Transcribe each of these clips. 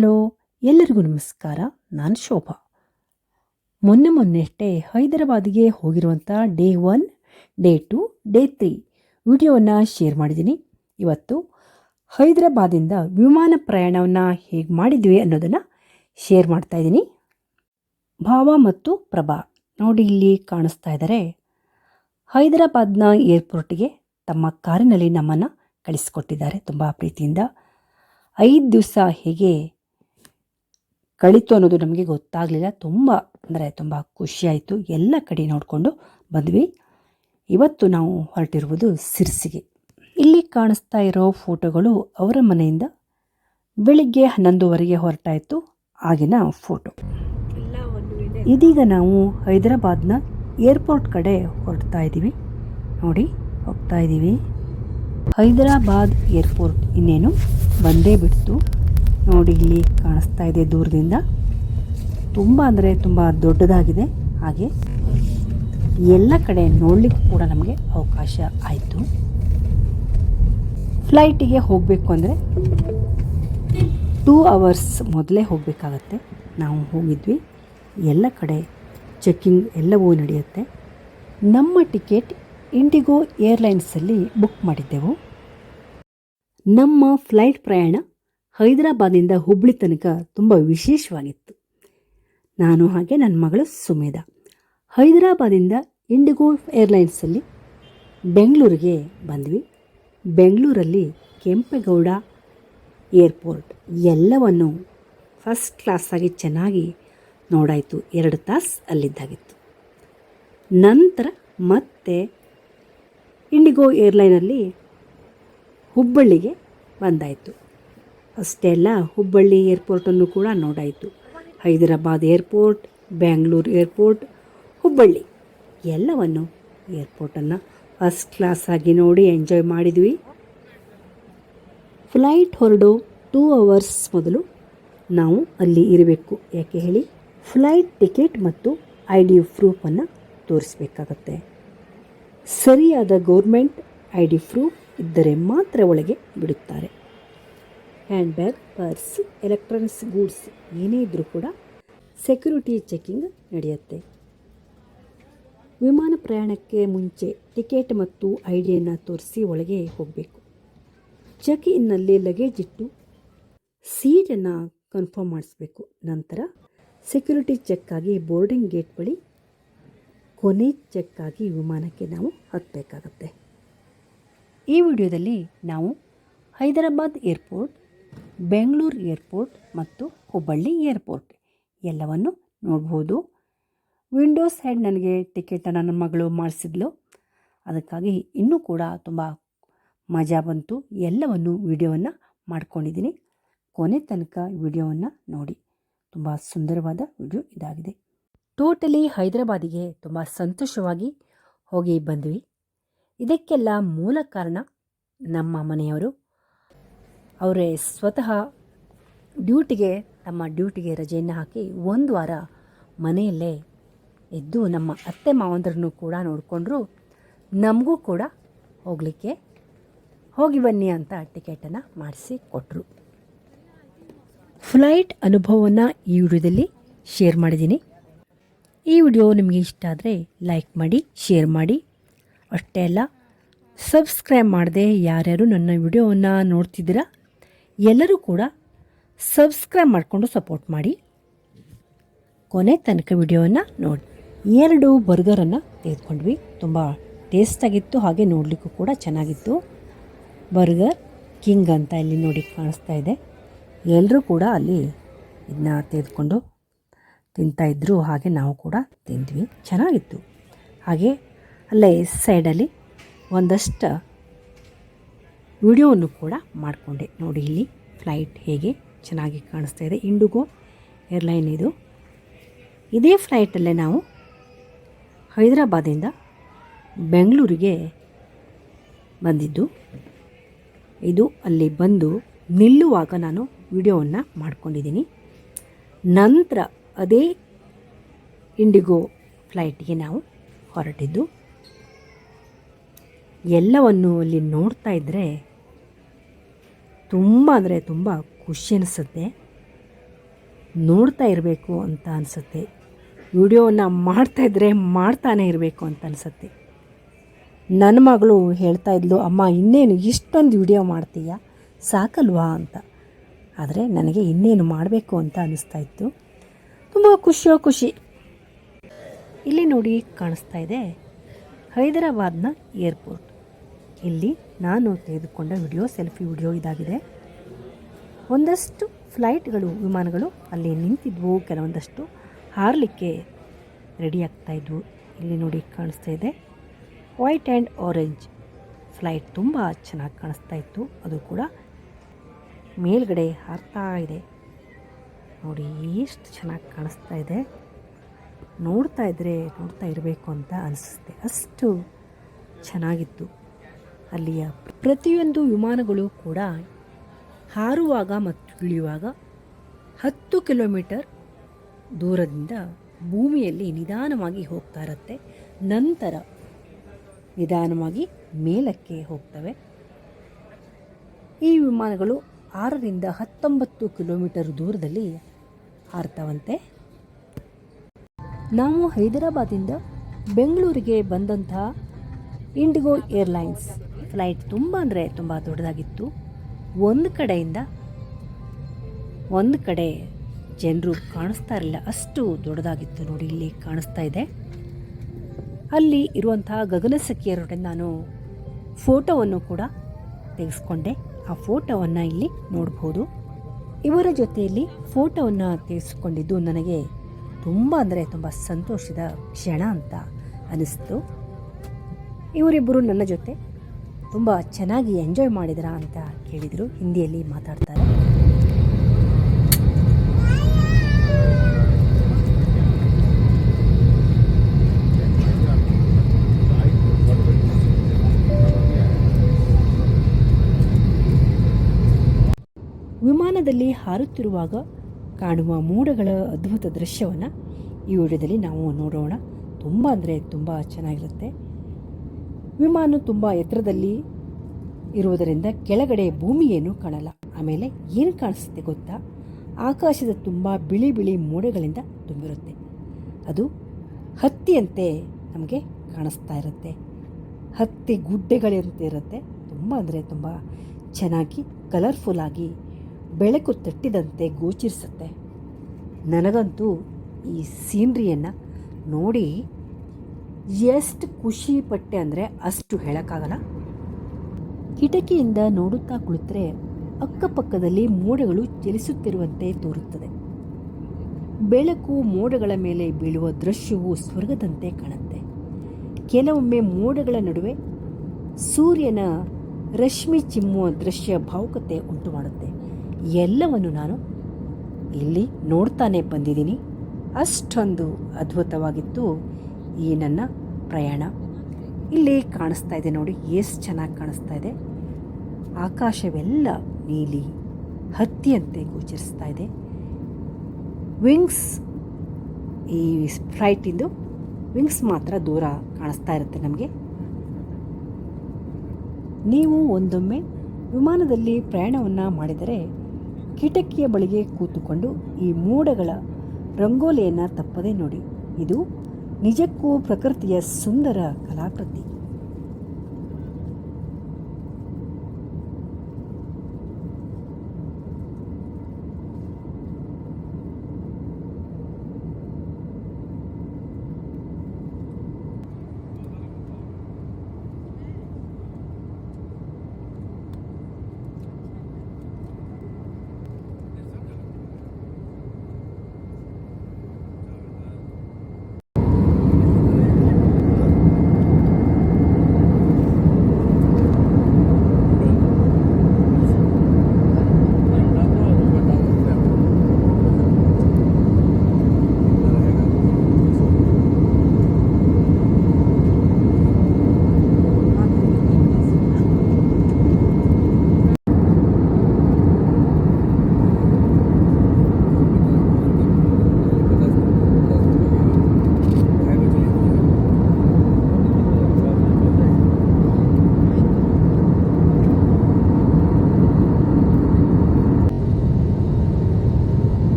Hello, ಎಲ್ಲರಿಗೂ ನಮಸ್ಕಾರ. ನಾನು ಶೋಭಾ. ಮೊನ್ನೆ ಮೊನ್ನೆಷ್ಟೇ ಹೈದರಾಬಾದ್ಗೆ ಹೋಗಿರುವಂಥ day one, day two, day three ವಿಡಿಯೋವನ್ನು ಶೇರ್ ಮಾಡಿದ್ದೀನಿ. ಇವತ್ತು ಹೈದರಾಬಾದಿಂದ ವಿಮಾನ ಪ್ರಯಾಣವನ್ನು ಹೇಗೆ ಮಾಡಿದ್ವಿ ಅನ್ನೋದನ್ನು ಶೇರ್ ಮಾಡ್ತಾ ಇದ್ದೀನಿ. ಭಾವ ಮತ್ತು ಪ್ರಭಾ ನೋಡಿ ಇಲ್ಲಿ ಕಾಣಿಸ್ತಾ ಇದ್ದಾರೆ ಹೈದರಾಬಾದ್ನ ಏರ್ಪೋರ್ಟ್ಗೆ ತಮ್ಮ ಕಾರಿನಲ್ಲಿ ನಮ್ಮನ್ನು ಕಳಿಸಿಕೊಟ್ಟಿದ್ದಾರೆ ತುಂಬ ಪ್ರೀತಿಯಿಂದ. ಐದು ದಿವಸ ಹೇಗೆ ಕಳೀತು ಅನ್ನೋದು ನಮಗೆ ಗೊತ್ತಾಗಲಿಲ್ಲ. ತುಂಬ ಅಂದರೆ ತುಂಬ ಖುಷಿಯಾಯಿತು ಎಲ್ಲ ಕಡೆ ನೋಡಿಕೊಂಡು ಬಂದ್ವಿ. ಇವತ್ತು ನಾವು ಹೊರಟಿರುವುದು ಸಿರ್ಸಿಗೆ. ಇಲ್ಲಿ ಕಾಣಿಸ್ತಾ ಇರೋ ಫೋಟೋಗಳು ಅವರ ಮನೆಯಿಂದ ಬೆಳಿಗ್ಗೆ ಹನ್ನೊಂದುವರೆಗೆ ಹೊರಟಾಯಿತು ಆಗಿನ ಫೋಟೋ. ಇದೀಗ ನಾವು ಹೈದರಾಬಾದ್ನ ಏರ್ಪೋರ್ಟ್ ಕಡೆ ಹೊರಡ್ತಾ ಇದ್ದೀವಿ. ನೋಡಿ ಹೋಗ್ತಾ ಇದ್ದೀವಿ. ಹೈದರಾಬಾದ್ ಏರ್ಪೋರ್ಟ್ ಇನ್ನೇನು ಬಂದೇ ಬಿಡ್ತು. ನೋಡಿ ಇಲ್ಲಿ ಕಾಣಿಸ್ತಾ ಇದೆ ದೂರದಿಂದ. ತುಂಬ ಅಂದರೆ ತುಂಬ ದೊಡ್ಡದಾಗಿದೆ. ಹಾಗೆ ಎಲ್ಲ ಕಡೆ ನೋಡಲಿಕ್ಕೂ ಕೂಡ ನಮಗೆ ಅವಕಾಶ ಆಯಿತು. ಫ್ಲೈಟಿಗೆ ಹೋಗಬೇಕು ಅಂದರೆ ಟೂ ಅವರ್ಸ್ ಮೊದಲೇ ಹೋಗಬೇಕಾಗತ್ತೆ. ನಾವು ಹೋಗಿದ್ವಿ. ಎಲ್ಲ ಕಡೆ ಚೆಕ್ಕಿಂಗ್ ಎಲ್ಲವೂ ನಡೆಯುತ್ತೆ. ನಮ್ಮ ಟಿಕೆಟ್ ಇಂಡಿಗೋ ಏರ್ಲೈನ್ಸಲ್ಲಿ ಬುಕ್ ಮಾಡಿದ್ದೆವು. ನಮ್ಮ ಫ್ಲೈಟ್ ಪ್ರಯಾಣ ಹೈದರಾಬಾದಿಂದ ಹುಬ್ಳಿ ತನಕ ತುಂಬ ವಿಶೇಷವಾಗಿತ್ತು. ನಾನು ಹಾಗೆ ನನ್ನ ಮಗಳು ಸುಮೇಧ. ಹೈದರಾಬಾದಿಂದ ಇಂಡಿಗೋ ಏರ್ಲೈನ್ಸಲ್ಲಿ ಬೆಂಗಳೂರಿಗೆ ಬಂದ್ವಿ. ಬೆಂಗಳೂರಲ್ಲಿ ಕೆಂಪೇಗೌಡ ಏರ್ಪೋರ್ಟ್ ಎಲ್ಲವನ್ನು ಫಸ್ಟ್ ಕ್ಲಾಸಾಗಿ ಚೆನ್ನಾಗಿ ನೋಡಾಯಿತು. ಎರಡು ತಾಸು ಅಲ್ಲಿದ್ದಾಗಿತ್ತು. ನಂತರ ಮತ್ತೆ ಇಂಡಿಗೋ ಏರ್ಲೈನಲ್ಲಿ ಹುಬ್ಬಳ್ಳಿಗೆ ಬಂದಾಯಿತು. ಅಷ್ಟೆಲ್ಲ ಹುಬ್ಬಳ್ಳಿ ಏರ್ಪೋರ್ಟನ್ನು ಕೂಡ ನೋಡಾಯಿತು. ಹೈದರಾಬಾದ್ ಏರ್ಪೋರ್ಟ್, ಬ್ಯಾಂಗ್ಳೂರು ಏರ್ಪೋರ್ಟ್, ಹುಬ್ಬಳ್ಳಿ ಎಲ್ಲವನ್ನು ಏರ್ಪೋರ್ಟನ್ನು ಫಸ್ಟ್ ಕ್ಲಾಸಾಗಿ ನೋಡಿ ಎಂಜಾಯ್ ಮಾಡಿದ್ವಿ. ಫ್ಲೈಟ್ ಹೊರಡು ಟೂ ಅವರ್ಸ್ ಮೊದಲು ನಾವು ಅಲ್ಲಿ ಇರಬೇಕು. ಯಾಕೆ ಹೇಳಿ? ಫ್ಲೈಟ್ ಟಿಕೆಟ್ ಮತ್ತು ಐ ಡಿ ಪ್ರೂಫನ್ನು ತೋರಿಸಬೇಕಾಗತ್ತೆ. ಸರಿಯಾದ ಗೌರ್ಮೆಂಟ್ ಐ ಡಿ ಪ್ರೂಫ್ ಇದ್ದರೆ ಮಾತ್ರ ಒಳಗೆ ಬಿಡುತ್ತಾರೆ. Hand bag purse, electronics goods ಏನೇ ಇದ್ದರೂ ಕೂಡ ಸೆಕ್ಯೂರಿಟಿ ಚೆಕಿಂಗ್ ನಡೆಯುತ್ತೆ. ವಿಮಾನ ಪ್ರಯಾಣಕ್ಕೆ ಮುಂಚೆ ಟಿಕೆಟ್ ಮತ್ತು ಐ ಡಿಯನ್ನು ತೋರಿಸಿ ಒಳಗೆ ಹೋಗಬೇಕು. ಚೆಕ್ ಇನ್ನಲ್ಲಿ ಲಗೇಜ್ ಇಟ್ಟು ಸೀಟನ್ನು ಕನ್ಫರ್ಮ್ ಮಾಡಿಸ್ಬೇಕು. ನಂತರ ಸೆಕ್ಯೂರಿಟಿ ಚೆಕ್ಕಾಗಿ ಬೋರ್ಡಿಂಗ್ ಗೇಟ್ ಬಳಿ ಕೊನೆ ಚೆಕ್ಕಾಗಿ ವಿಮಾನಕ್ಕೆ ನಾವು ಹತ್ತಬೇಕಾಗತ್ತೆ. ಈ ವಿಡಿಯೋದಲ್ಲಿ ನಾವು ಹೈದರಾಬಾದ್ ಏರ್ಪೋರ್ಟ್ ಬೆಂಗಳೂರು ಏರ್ಪೋರ್ಟ್ ಮತ್ತು ಹುಬ್ಬಳ್ಳಿ ಏರ್ಪೋರ್ಟ್. ಎಲ್ಲವನ್ನು ನೋಡ್ಬೋದು. ವಿಂಡೋಸ್ ಸೈಡ್ ನನಗೆ ಟಿಕೆಟನ್ನು ನನ್ನ ಮಗಳು ಮಾಡಿಸಿದ್ಲು. ಅದಕ್ಕಾಗಿ ಇನ್ನೂ ಕೂಡ ತುಂಬ ಮಜಾ ಬಂತು. ಎಲ್ಲವನ್ನು ವಿಡಿಯೋವನ್ನು ಮಾಡ್ಕೊಂಡಿದ್ದೀನಿ. ಕೊನೆ ತನಕ ವಿಡಿಯೋವನ್ನು ನೋಡಿ. ತುಂಬ ಸುಂದರವಾದ ವಿಡಿಯೋ ಇದಾಗಿದೆ. ಟೋಟಲಿ ಹೈದರಾಬಾದಿಗೆ ತುಂಬ ಸಂತೋಷವಾಗಿ ಹೋಗಿ ಬಂದ್ವಿ. ಇದಕ್ಕೆಲ್ಲ ಮೂಲ ಕಾರಣ ನಮ್ಮ ಮನೆಯವರು ಅವರೇ ಸ್ವತಃ ಡ್ಯೂಟಿಗೆ, ತಮ್ಮ ಡ್ಯೂಟಿಗೆ ರಜೆಯನ್ನು ಹಾಕಿ ಒಂದು ವಾರ ಮನೆಯಲ್ಲೇ ಇದ್ದು ನಮ್ಮ ಅತ್ತೆ ಮಾವಂದ್ರನ್ನು ಕೂಡ ನೋಡಿಕೊಂಡ್ರು. ನಮಗೂ ಕೂಡ ಹೋಗಲಿಕ್ಕೆ ಹೋಗಿ ಬನ್ನಿ ಅಂತ ಟಿಕೆಟನ್ನು ಮಾಡಿಸಿ ಕೊಟ್ಟರು ಫ್ಲೈಟ್ ಅನುಭವವನ್ನು ಈ ವಿಡಿಯೋದಲ್ಲಿ ಶೇರ್ ಮಾಡಿದ್ದೀನಿ. ಈ ವಿಡಿಯೋ ನಿಮಗೆ ಇಷ್ಟ ಆದರೆ ಲೈಕ್ ಮಾಡಿ, ಶೇರ್ ಮಾಡಿ. ಅಷ್ಟೇ ಅಲ್ಲ, ಸಬ್ಸ್ಕ್ರೈಬ್ ಮಾಡದೆ ಯಾರ್ಯಾರು ನನ್ನ ವಿಡಿಯೋವನ್ನು ನೋಡ್ತಿದ್ದೀರಾ ಎಲ್ಲರೂ ಕೂಡ ಸಬ್ಸ್ಕ್ರೈಬ್ ಮಾಡಿಕೊಂಡು ಸಪೋರ್ಟ್ ಮಾಡಿ. ಕೊನೆ ತನಕ ವಿಡಿಯೋವನ್ನು ನೋಡಿ. ಎರಡು ಬರ್ಗರನ್ನು ತೆಗೆದುಕೊಂಡ್ವಿ. ತುಂಬ ಟೇಸ್ಟಾಗಿತ್ತು ಹಾಗೆ ನೋಡಲಿಕ್ಕೂ ಕೂಡ ಚೆನ್ನಾಗಿತ್ತು. ಬರ್ಗರ್ ಕಿಂಗ್ ಅಂತ ಇಲ್ಲಿ ನೋಡಿ ಕಾಣಿಸ್ತಾ ಇದೆ. ಎಲ್ಲರೂ ಕೂಡ ಅಲ್ಲಿ ಇದನ್ನ ತೆಗೆದುಕೊಂಡು ತಿಂತಾಯಿದ್ರು ಹಾಗೆ ನಾವು ಕೂಡ ತಿಂದ್ವಿ. ಚೆನ್ನಾಗಿತ್ತು. ಹಾಗೆ ಅಲ್ಲೇ ಸೈಡಲ್ಲಿ ಒಂದಷ್ಟು ವಿಡಿಯೋವನ್ನು ಕೂಡ ಮಾಡಿಕೊಂಡೆ. ನೋಡಿ ಇಲ್ಲಿ ಫ್ಲೈಟ್ ಹೇಗೆ ಚೆನ್ನಾಗಿ ಕಾಣಿಸ್ತಾ ಇದೆ. ಇಂಡಿಗೋ ಏರ್ಲೈನ್ ಇದು. ಇದೇ ಫ್ಲೈಟಲ್ಲೇ ನಾವು ಹೈದರಾಬಾದಿಂದ ಬೆಂಗಳೂರಿಗೆ ಬಂದಿದ್ದು. ಇದು ಅಲ್ಲಿ ಬಂದು ನಿಲ್ಲುವಾಗ ನಾನು ವಿಡಿಯೋವನ್ನು ಮಾಡ್ಕೊಂಡಿದ್ದೀನಿ. ನಂತರ ಅದೇ ಇಂಡಿಗೋ ಫ್ಲೈಟ್ಗೆ ನಾವು ಹೊರಟಿದ್ದು. ಎಲ್ಲವನ್ನು ಅಲ್ಲಿ ನೋಡ್ತಾ ಇದ್ದರೆ ತುಂಬ ಅಂದರೆ ತುಂಬ ಖುಷಿ ಅನಿಸುತ್ತೆ. ನೋಡ್ತಾ ಇರಬೇಕು ಅಂತ ಅನಿಸುತ್ತೆ. ವಿಡಿಯೋವನ್ನು ಮಾಡ್ತಾಯಿದ್ರೆ ಮಾಡ್ತಾನೇ ಇರಬೇಕು ಅಂತ ಅನಿಸುತ್ತೆ. ನನ್ನ ಮಗಳು ಹೇಳ್ತಾ ಇದ್ಲು, ಅಮ್ಮ, ಇನ್ನೇನು ಇಷ್ಟೊಂದು ವಿಡಿಯೋ ಮಾಡ್ತೀಯ? ಸಾಕಲ್ವಾ? ಅಂತ. ಆದರೆ ನನಗೆ ಇನ್ನೇನು ಮಾಡಬೇಕು ಅಂತ ಅನ್ನಿಸ್ತಾ ಇತ್ತು. ತುಂಬ ಖುಷಿಯೋ ಖುಷಿ. ಇಲ್ಲಿ ನೋಡಿ ಕಾಣಿಸ್ತಾ ಇದೆ ಹೈದರಾಬಾದ್ನ ಏರ್ಪೋರ್ಟ್. ಇಲ್ಲಿ ನಾನು ತೆಗೆದುಕೊಂಡ ವಿಡಿಯೋ, ಸೆಲ್ಫಿ ವಿಡಿಯೋ ಇದಾಗಿದೆ. ಒಂದಷ್ಟು ಫ್ಲೈಟ್ಗಳು, ವಿಮಾನಗಳು ಅಲ್ಲಿ ನಿಂತಿದ್ವು. ಕೆಲವೊಂದಷ್ಟು ಹಾರಲಿಕ್ಕೆ ರೆಡಿ ಆಗ್ತಾ ಇದ್ವು. ಇಲ್ಲಿ ನೋಡಿ ಕಾಣಿಸ್ತಾ ಇದೆ. ವೈಟ್ ಆ್ಯಂಡ್ ಆರೆಂಜ್ ಫ್ಲೈಟ್ ತುಂಬ ಚೆನ್ನಾಗಿ ಕಾಣಿಸ್ತಾ ಇತ್ತು. ಅದು ಕೂಡ ಮೇಲ್ಗಡೆ ಹಾರ್ತಾ ಇದೆ. ನೋಡಿ, ಎಷ್ಟು ಚೆನ್ನಾಗಿ ಕಾಣಿಸ್ತಾ ಇದೆ. ನೋಡ್ತಾ ಇದ್ದರೆ ನೋಡ್ತಾ ಇರಬೇಕು ಅಂತ ಅನಿಸುತ್ತೆ. ಅಷ್ಟು ಚೆನ್ನಾಗಿತ್ತು. ಅಲ್ಲಿಯ ಪ್ರತಿಯೊಂದು ವಿಮಾನಗಳು ಕೂಡ ಹಾರುವಾಗ ಮತ್ತು ಇಳಿಯುವಾಗ ಹತ್ತು ಕಿಲೋಮೀಟರ್ ದೂರದಿಂದ ಭೂಮಿಯಲ್ಲಿ ನಿಧಾನವಾಗಿ ಹೋಗ್ತಾ ಇರುತ್ತೆ. ನಂತರ ನಿಧಾನವಾಗಿ ಮೇಲಕ್ಕೆ ಹೋಗ್ತವೆ. ಈ ವಿಮಾನಗಳು ಆರರಿಂದ ಹತ್ತೊಂಬತ್ತು ಕಿಲೋಮೀಟರ್ ದೂರದಲ್ಲಿ ಹಾರ್ತವಂತೆ ನಾವು ಹೈದರಾಬಾದಿಂದ ಬೆಂಗಳೂರಿಗೆ ಬಂದಂತಹ ಇಂಡಿಗೋ ಏರ್ಲೈನ್ಸ್ ಫ್ಲೈಟ್ ತುಂಬ ಅಂದರೆ ತುಂಬ ದೊಡ್ಡದಾಗಿತ್ತು. ಒಂದು ಕಡೆಯಿಂದ ಒಂದು ಕಡೆ ಜನರು ಕಾಣಿಸ್ತಾ ಇರಲಿಲ್ಲ. ಅಷ್ಟು ದೊಡ್ಡದಾಗಿತ್ತು ನೋಡಿ, ಇಲ್ಲಿ ಕಾಣಿಸ್ತಾ ಇದೆ. ಅಲ್ಲಿ ಇರುವಂತಹ ಗಗನಸಖಿಯರೊಡನೆ ನಾನು ಫೋಟೋವನ್ನು ಕೂಡ ತೆಗೆಸ್ಕೊಂಡೆ. ಆ ಫೋಟೋವನ್ನು ಇಲ್ಲಿ ನೋಡ್ಬೋದು. ಇವರ ಜೊತೆಯಲ್ಲಿ ಫೋಟೋವನ್ನು ತೆಗೆಸ್ಕೊಂಡಿದ್ದು ನನಗೆ ತುಂಬ ಅಂದರೆ ತುಂಬ ಸಂತೋಷದ ಕ್ಷಣ ಅಂತ ಅನಿಸ್ತು. ಇವರಿಬ್ಬರು ನನ್ನ ಜೊತೆ ತುಂಬ ಚೆನ್ನಾಗಿ ಎಂಜಾಯ್ ಮಾಡಿದ್ರಾ ಅಂತ ಕೇಳಿದರು. ಹಿಂದಿಯಲ್ಲಿ ಮಾತಾಡ್ತಾರೆ ವಿಮಾನದಲ್ಲಿ ಹಾರುತ್ತಿರುವಾಗ ಕಾಣುವ ಮೂಡಗಳ ಅದ್ಭುತ ದೃಶ್ಯವನ್ನು ಈ ವಿಡಿಯೋದಲ್ಲಿ ನಾವು ನೋಡೋಣ. ತುಂಬ ಅಂದರೆ ತುಂಬ ಚೆನ್ನಾಗಿರುತ್ತೆ. ವಿಮಾನ ತುಂಬ ಎತ್ತರದಲ್ಲಿ ಇರುವುದರಿಂದ ಕೆಳಗಡೆ ಭೂಮಿಯನ್ನು ಕಾಣಲ್ಲ. ಆಮೇಲೆ ಏನು ಕಾಣಿಸುತ್ತೆ ಗೊತ್ತಾ? ಆಕಾಶದ ತುಂಬ ಬಿಳಿ ಬಿಳಿ ಮೋಡಗಳಿಂದ ತುಂಬಿರುತ್ತೆ. ಅದು ಹತ್ತಿಯಂತೆ ನಮಗೆ ಕಾಣಿಸ್ತಾ ಇರುತ್ತೆ. ಹತ್ತಿ ಗುಡ್ಡೆಗಳಂತೆ ಇರುತ್ತೆ. ತುಂಬ ಅಂದರೆ ತುಂಬ ಚೆನ್ನಾಗಿ ಕಲರ್ಫುಲ್ಲಾಗಿ ಬೆಳಕು ತಟ್ಟಿದಂತೆ ಗೋಚರಿಸುತ್ತೆ. ನನಗಂತೂ ಈ ಸೀನ್ರಿಯನ್ನು ನೋಡಿ ಎಷ್ಟು ಖುಷಿ ಪಟ್ಟೆ ಅಂದರೆ ಅಷ್ಟು ಹೇಳೋಕ್ಕಾಗಲ್ಲ. ಕಿಟಕಿಯಿಂದ ನೋಡುತ್ತಾ ಕುಳಿತರೆ ಅಕ್ಕಪಕ್ಕದಲ್ಲಿ ಮೋಡಗಳು ಚಲಿಸುತ್ತಿರುವಂತೆ ತೋರುತ್ತದೆ. ಬೆಳಕು ಮೋಡಗಳ ಮೇಲೆ ಬೀಳುವ ದೃಶ್ಯವು ಸ್ವರ್ಗದಂತೆ ಕಾಣುತ್ತೆ. ಕೆಲವೊಮ್ಮೆ ಮೋಡಗಳ ನಡುವೆ ಸೂರ್ಯನ ರಶ್ಮಿ ಚಿಮ್ಮುವ ದೃಶ್ಯ ಭಾವುಕತೆ ಉಂಟು ಮಾಡುತ್ತೆ ಎಲ್ಲವನ್ನು ನಾನು ಇಲ್ಲಿ ನೋಡ್ತಾನೆ ಬಂದಿದ್ದೀನಿ. ಅಷ್ಟೊಂದು ಅದ್ಭುತವಾಗಿತ್ತು ಈ ನನ್ನ ಪ್ರಯಾಣ. ಇಲ್ಲಿ ಕಾಣಿಸ್ತಾ ಇದೆ ನೋಡಿ ಎಷ್ಟು ಚೆನ್ನಾಗಿ ಕಾಣಿಸ್ತಾ ಇದೆ. ಆಕಾಶವೆಲ್ಲ ನೀಲಿ, ಹತ್ತಿಯಂತೆ ಗೋಚರಿಸ್ತಾ ಇದೆ. ವಿಂಗ್ಸ್, ಈ ಸ್ಪ್ರೈಟಿಂದು ವಿಂಗ್ಸ್ ಮಾತ್ರ ದೂರ ಕಾಣಿಸ್ತಾ ಇರುತ್ತೆ ನಮಗೆ. ನೀವು ಒಂದೊಮ್ಮೆ ವಿಮಾನದಲ್ಲಿ ಪ್ರಯಾಣವನ್ನು ಮಾಡಿದರೆ ಕಿಟಕಿಯ ಬಳಿಗೆ ಕೂತುಕೊಂಡು ಈ ಮೋಡಗಳ ರಂಗೋಲಿಯನ್ನು ತಪ್ಪದೇ ನೋಡಿ. ಇದು ನಿಜಕ್ಕೂ ಪ್ರಕೃತಿಯ ಸುಂದರ ಕಲಾಕೃತಿ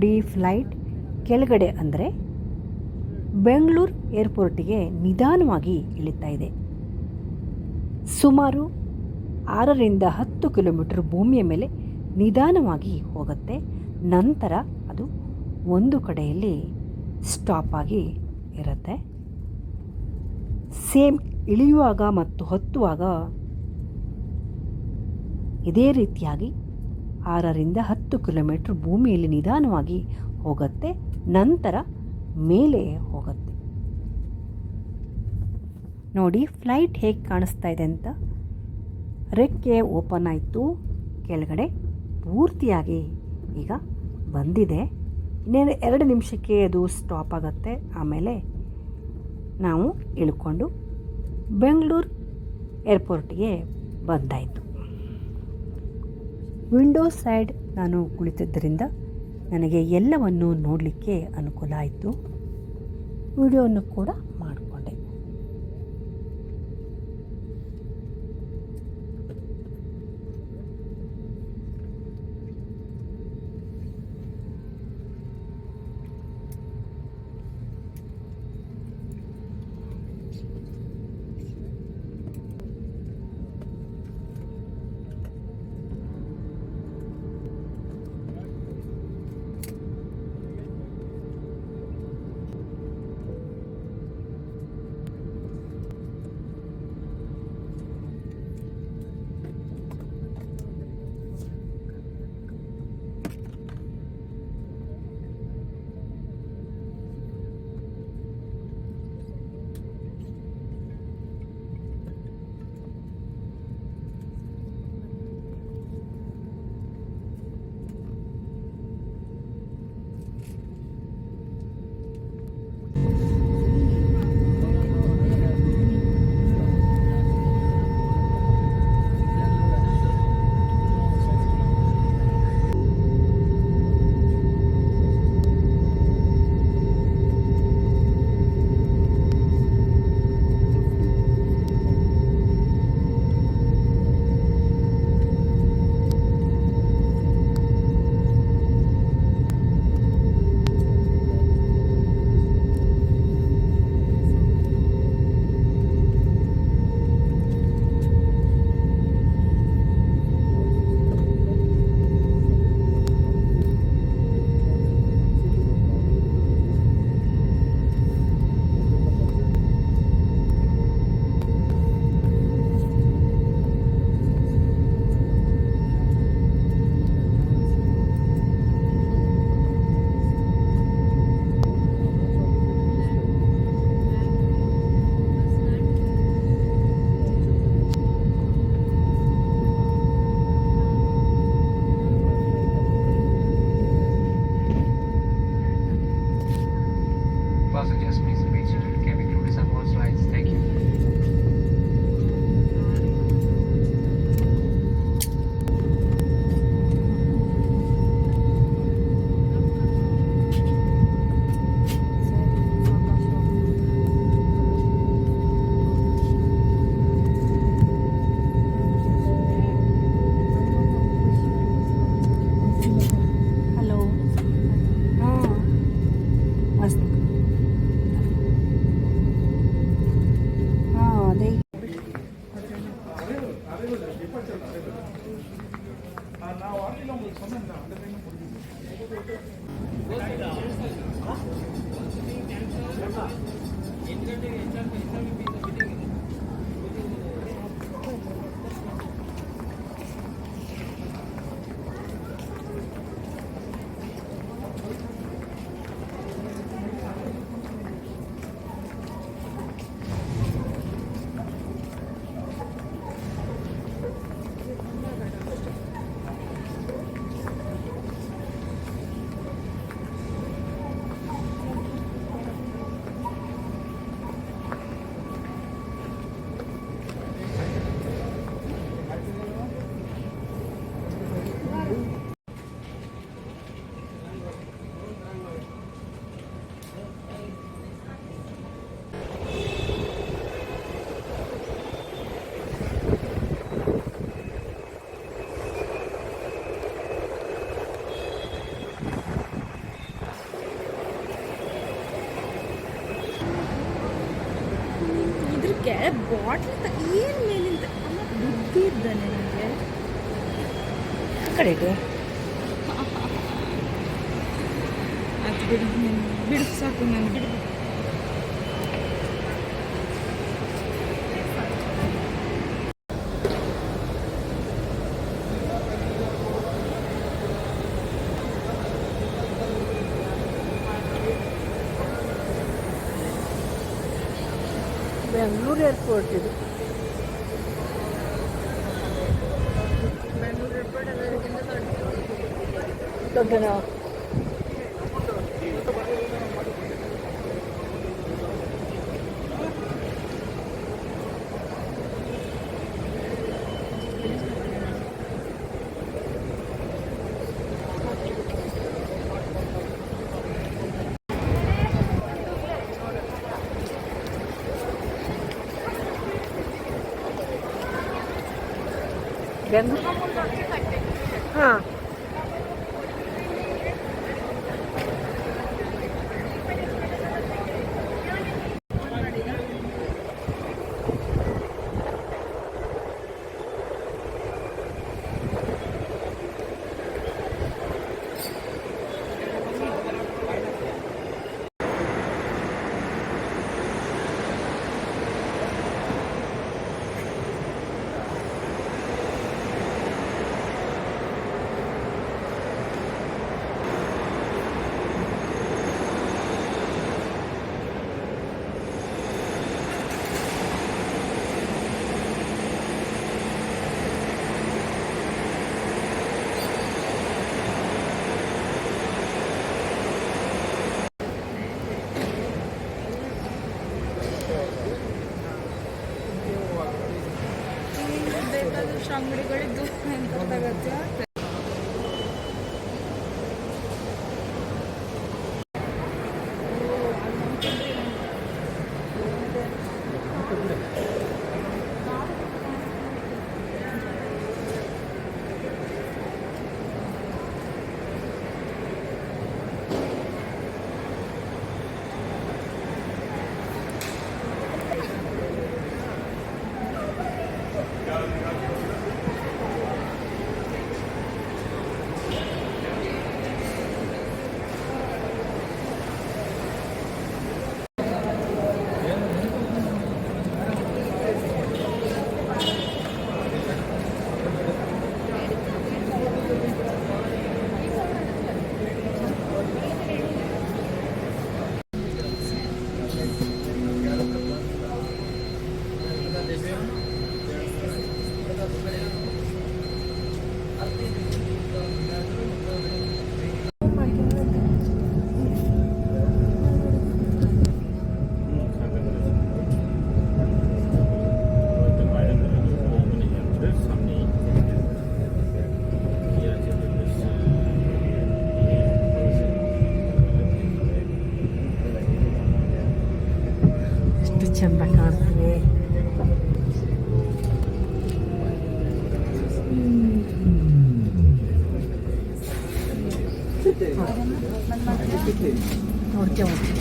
ನೋಡಿ ಫ್ಲೈಟ್ ಕೆಳಗಡೆ ಅಂದರೆ ಬೆಂಗಳೂರು ಏರ್ಪೋರ್ಟಿಗೆ ನಿಧಾನವಾಗಿ ಇಳಿತಾ ಇದೆ. ಸುಮಾರು ಆರರಿಂದ ಹತ್ತು ಕಿಲೋಮೀಟರ್ ಭೂಮಿಯ ಮೇಲೆ ನಿಧಾನವಾಗಿ ಹೋಗುತ್ತೆ. ನಂತರ ಅದು ಒಂದು ಕಡೆಯಲ್ಲಿ ಸ್ಟಾಪ್ ಆಗಿ ಇರುತ್ತೆ. ಸೇಮ್ ಇಳಿಯುವಾಗ ಮತ್ತು ಹತ್ತುವಾಗ ಇದೇ ರೀತಿಯಾಗಿ ಆರರಿಂದ ಹತ್ತು ಕಿಲೋಮೀಟ್ರ್ ಭೂಮಿಯಲ್ಲಿ ನಿಧಾನವಾಗಿ ಹೋಗುತ್ತೆ, ನಂತರ ಮೇಲೆ ಹೋಗುತ್ತೆ. ನೋಡಿ, ಫ್ಲೈಟ್ ಹೇಗೆ ಕಾಣಿಸ್ತಾ ಇದೆ ಅಂತ. ರೆಕ್ಕೆ ಓಪನ್ ಆಯಿತು, ಕೆಳಗಡೆ ಪೂರ್ತಿಯಾಗಿ ಈಗ ಬಂದಿದೆ. ಇನ್ನೇನು ಎರಡು ನಿಮಿಷಕ್ಕೆ ಅದು ಸ್ಟಾಪ್ ಆಗುತ್ತೆ, ಆಮೇಲೆ ನಾವು ಇಳ್ಕೊಂಡು ಬೆಂಗಳೂರು ಏರ್ಪೋರ್ಟ್ಗೆ ಬಂದಾಯಿತು. ವಿಂಡೋ ಸೈಡ್ ನಾನು ಕುಳಿತಿದ್ದರಿಂದ ನನಗೆ ಎಲ್ಲವನ್ನು ನೋಡಲಿಕ್ಕೆ ಅನುಕೂಲ ಆಯಿತು. ವಿಡಿಯೋವನ್ನು ಕೂಡ ಕಡೆಗೆ ಅದು ಬಿಡು ಬಿಡು ಸಾಕು ನಾನು ಬಿಡು ಬೆಂಗಳೂರು ಏರ್ಪೋರ್ಟ್ ಇದು అనుకుంటున్నాం ganda. ಅಂಗಡಿಗಳು идет.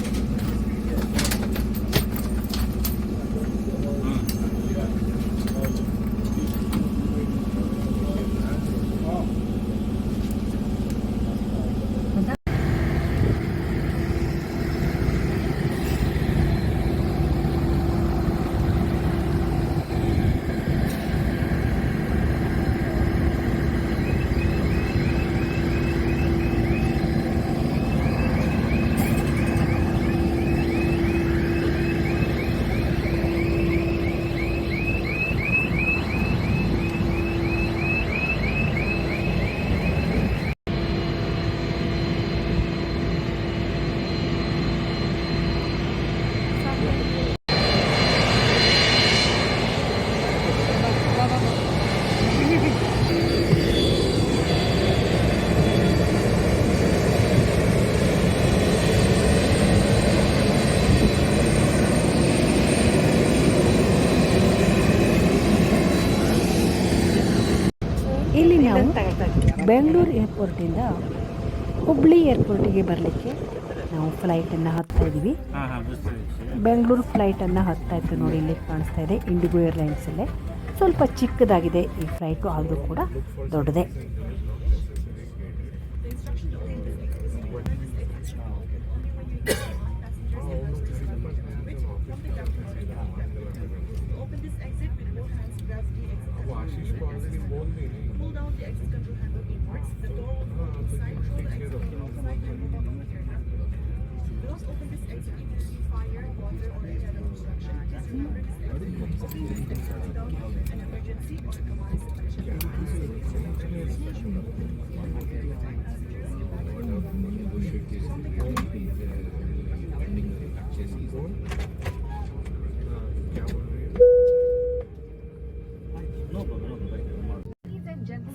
ಬೆಂಗಳೂರು ಏರ್ಪೋರ್ಟಿಂದ ಹುಬ್ಳಿ ಏರ್ಪೋರ್ಟಿಗೆ ಬರಲಿಕ್ಕೆ ನಾವು ಫ್ಲೈಟನ್ನು ಹತ್ತಾ ಇದ್ದೀವಿ. ಬೆಂಗಳೂರು ಫ್ಲೈಟನ್ನು ಹತ್ತಾ ಇತ್ತು ನೋಡಿ ಇಲ್ಲಿ ಕಾಣಿಸ್ತಾ ಇದೆ ಇಂಡಿಗೋ ಏರ್ಲೈನ್ಸಲ್ಲೇ. ಸ್ವಲ್ಪ ಚಿಕ್ಕದಾಗಿದೆ ಈ ಫ್ಲೈಟು ಆದರೂ ಕೂಡ ದೊಡ್ಡದೇ.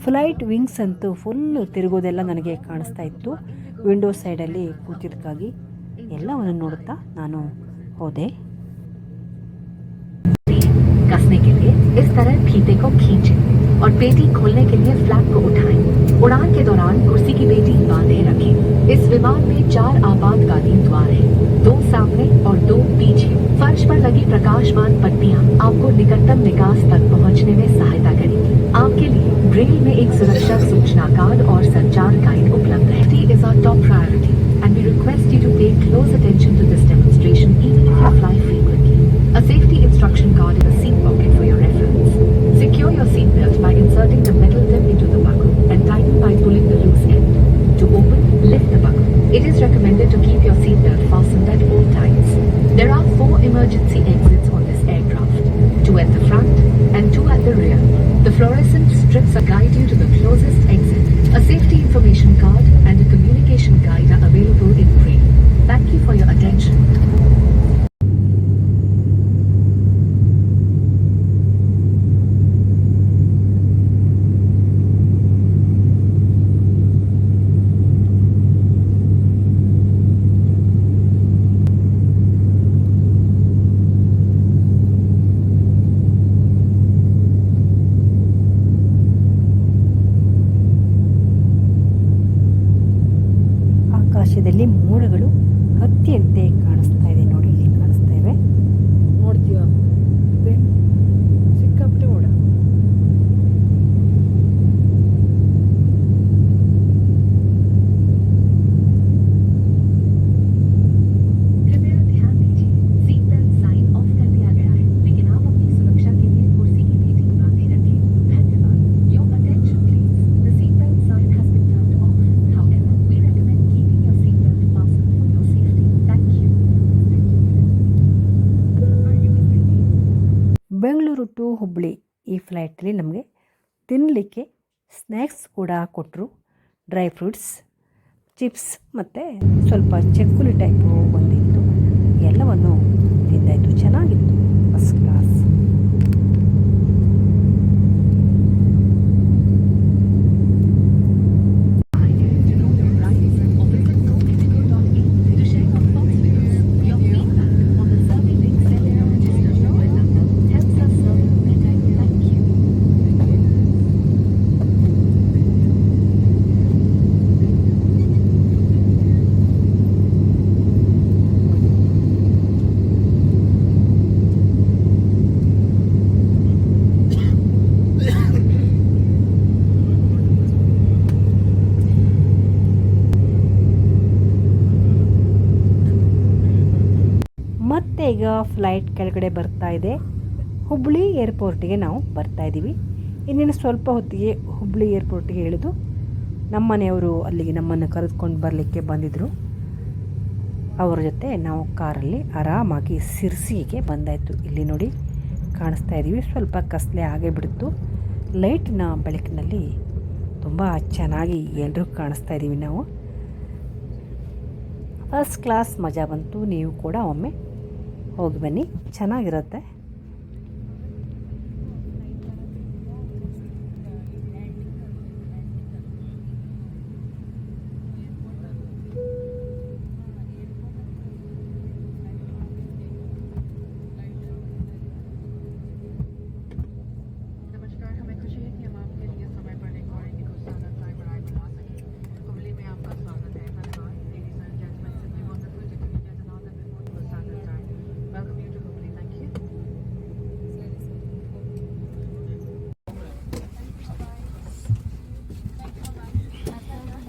ಫ್ಲೈಟ್ ವಿಂಗ್ಸ್ ಅಂತೂ ಫುಲ್ಲು ತಿರುಗೋದೆಲ್ಲ ನನಗೆ ಕಾಣಿಸ್ತಾ ಇತ್ತು ವಿಂಡೋ ಸೈಡಲ್ಲಿ ಕೂತಿದ್ದಕ್ಕಾಗಿ ಎಲ್ಲವನ್ನು ನೋಡುತ್ತಾ ನಾನು ಹೋದೆ कसने के लिए इस तरह फीते को खींचें और पेटी खोलने के लिए फ्लैग को उठाए। उड़ान के दौरान कुर्सी की बेटी बांधे रखे। इस विमान में चार आपातकालीन द्वार है। दो सामने और दो पीछे। फर्श पर लगी प्रकाशमान पट्टियाँ आपको निकटतम निकास तक पहुँचने में सहायता करेगी। आपके लिए ब्रेल में एक सुरक्षा सूचना कार्ड और संचार गाइड उपलब्ध है। T is our top priority and we request you to pay close attention to this demonstration in fly frequently A safety instruction card in the seat pocket. Secure your seatbelt by inserting the metal tip into the buckle and tighten by pulling the loose end. To open, lift the buckle. It is recommended to keep your seatbelt fastened at all times. There are four emergency exits on this aircraft, two at the front and two at the rear. The fluorescent strips are guide you to the closest exit. A safety information card ಆಕಾಶದಲ್ಲಿ ಮೋಡಗಳು ಹತ್ತಿಯಂತೆ ಕಾಣಿಸ್ತಾ ತಿನ್ನಲಿಕ್ಕೆ snacks ಕೂಡ ಕೊಟ್ಟರು dry fruits chips ಮತ್ತು ಸ್ವಲ್ಪ ಚಕ್ಕುಲಿ type ಬಂದಿತ್ತು. ಮತ್ತೆ ಲೈಟ್ ಕೆಳಗಡೆ ಬರ್ತಾ ಇದೆ. ಹುಬ್ಬಳ್ಳಿ ಏರ್ಪೋರ್ಟಿಗೆ ನಾವು ಬರ್ತಾ ಇದ್ದೀವಿ. ಇನ್ನೇನು ಸ್ವಲ್ಪ ಹೊತ್ತಿಗೆ ಹುಬ್ಬಳ್ಳಿ ಏರ್ಪೋರ್ಟಿಗೆ ಇಳಿದು ನಮ್ಮ ಮನೆಯವರು ಅಲ್ಲಿಗೆ ನಮ್ಮನ್ನು ಕರೆದುಕೊಂಡು ಬರಲಿಕ್ಕೆ ಬಂದಿದ್ದರು ಅವರ ಜೊತೆ ನಾವು ಕಾರಲ್ಲಿ ಆರಾಮಾಗಿ ಸಿರ್ಸಿಗೆ ಬಂದಾಯಿತು. ಇಲ್ಲಿ ನೋಡಿ ಕಾಣಿಸ್ತಾ ಇದ್ದೀವಿ. ಸ್ವಲ್ಪ ಕಸಲೆ ಆಗೇ ಬಿಡ್ತು. ಲೈಟ್ನ ಬೆಳಕಿನಲ್ಲಿ ತುಂಬ ಚೆನ್ನಾಗಿ ಎಲ್ಲರೂ ಕಾಣಿಸ್ತಾ ಇದ್ದೀವಿ ನಾವು. ಫಸ್ಟ್ ಕ್ಲಾಸ್ ಮಜಾ ಬಂತು. ನೀವು ಕೂಡ ಒಮ್ಮೆ ಹೋಗಿ ಬನ್ನಿ. ಚೆನ್ನಾಗಿರುತ್ತೆ.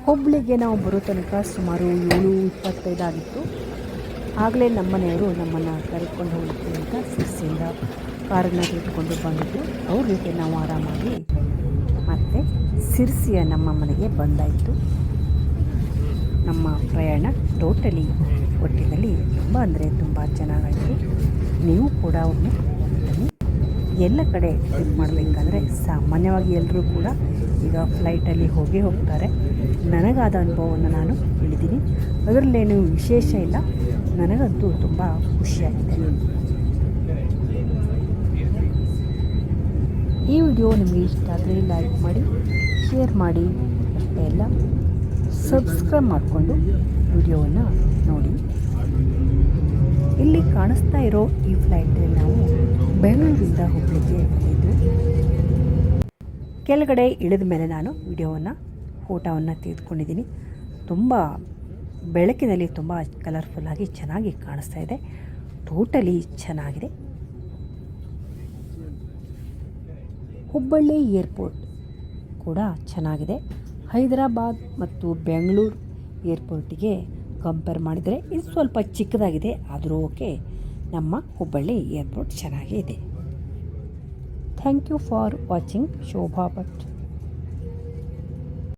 ಹುಬ್ಳಿಗೆ ನಾವು ಬರೋ ತನಕ ಸುಮಾರು ಏಳು ಇಪ್ಪತ್ತೈದಾಗಿತ್ತು. ಆಗಲೇ ನಮ್ಮ ಮನೆಯವರು ನಮ್ಮನ್ನು ಕರೆದುಕೊಂಡು ಹೋಗಿದ್ದು ಅಂತ ಸಿರ್ಸಿಯಿಂದ ಕಾರನ್ನು ತೆಗೆದುಕೊಂಡು ಬಂದಿದ್ದು. ಅವ್ರ ಜೊತೆ ನಾವು ಆರಾಮಾಗಿ ಮತ್ತು ಸಿರ್ಸಿಯ ನಮ್ಮ ಮನೆಗೆ ಬಂದಾಯಿತು. ನಮ್ಮ ಪ್ರಯಾಣ ಟೋಟಲಿ ಒಟ್ಟಿನಲ್ಲಿ ತುಂಬ ಅಂದರೆ ತುಂಬ ಚೆನ್ನಾಗಾಯಿತು. ನೀವು ಕೂಡ ಒಮ್ಮೆ ಎಲ್ಲ ಕಡೆ ಟ್ರಿಪ್ ಮಾಡಬೇಕಾದ್ರೆ ಸಾಮಾನ್ಯವಾಗಿ ಎಲ್ಲರೂ ಕೂಡ ಈಗ ಫ್ಲೈಟಲ್ಲಿ ಹೋಗೇ ಹೋಗ್ತಾರೆ. ನನಗಾದ ಅನುಭವವನ್ನು ನಾನು ಹೇಳಿದ್ದೀನಿ. ಅದರಲ್ಲೇನು ವಿಶೇಷ ಇಲ್ಲ. ನನಗಂತೂ ತುಂಬ ಖುಷಿಯಾಗಿದೆ. ಈ ವಿಡಿಯೋ ನಿಮಗೆ ಇಷ್ಟ ಆದರೆ ಲೈಕ್ ಮಾಡಿ, ಶೇರ್ ಮಾಡಿ, ಅಷ್ಟೇ ಅಲ್ಲ, ಸಬ್ಸ್ಕ್ರೈಬ್ ಮಾಡಿಕೊಂಡು ವಿಡಿಯೋವನ್ನು ನೋಡಿ. ಇಲ್ಲಿ ಕಾಣಿಸ್ತಾ ಇರೋ ಈ ಫ್ಲೈಟಲ್ಲಿ ನಾವು ಬೆಂಗಳೂರಿಂದ ಹುಬ್ಳಿಗೆ ಬಂದಿದ್ದು. ಕೆಳಗಡೆ ಇಳಿದ ಮೇಲೆ ನಾನು ವಿಡಿಯೋವನ್ನು ಫೋಟೋವನ್ನು ತೆಗೆದುಕೊಂಡಿದ್ದೀನಿ. ತುಂಬ ಬೆಳಕಿನಲ್ಲಿ ತುಂಬ ಕಲರ್ಫುಲ್ಲಾಗಿ ಚೆನ್ನಾಗಿ ಕಾಣಿಸ್ತಾ ಇದೆ. ಟೋಟಲಿ ಚೆನ್ನಾಗಿದೆ. ಹುಬ್ಬಳ್ಳಿ ಏರ್ಪೋರ್ಟ್ ಕೂಡ ಚೆನ್ನಾಗಿದೆ. ಹೈದರಾಬಾದ್ ಮತ್ತು ಬೆಂಗಳೂರು ಏರ್ಪೋರ್ಟಿಗೆ ಕಂಪೇರ್ ಮಾಡಿದರೆ ಇದು ಸ್ವಲ್ಪ ಚಿಕ್ಕದಾಗಿದೆ, ಆದರೂ ಓಕೆ. ನಮ್ಮ ಹುಬ್ಬಳ್ಳಿ ಏರ್ಪೋರ್ಟ್ ಚೆನ್ನಾಗೇ ಇದೆ. Thank you for watching Shobha Bhat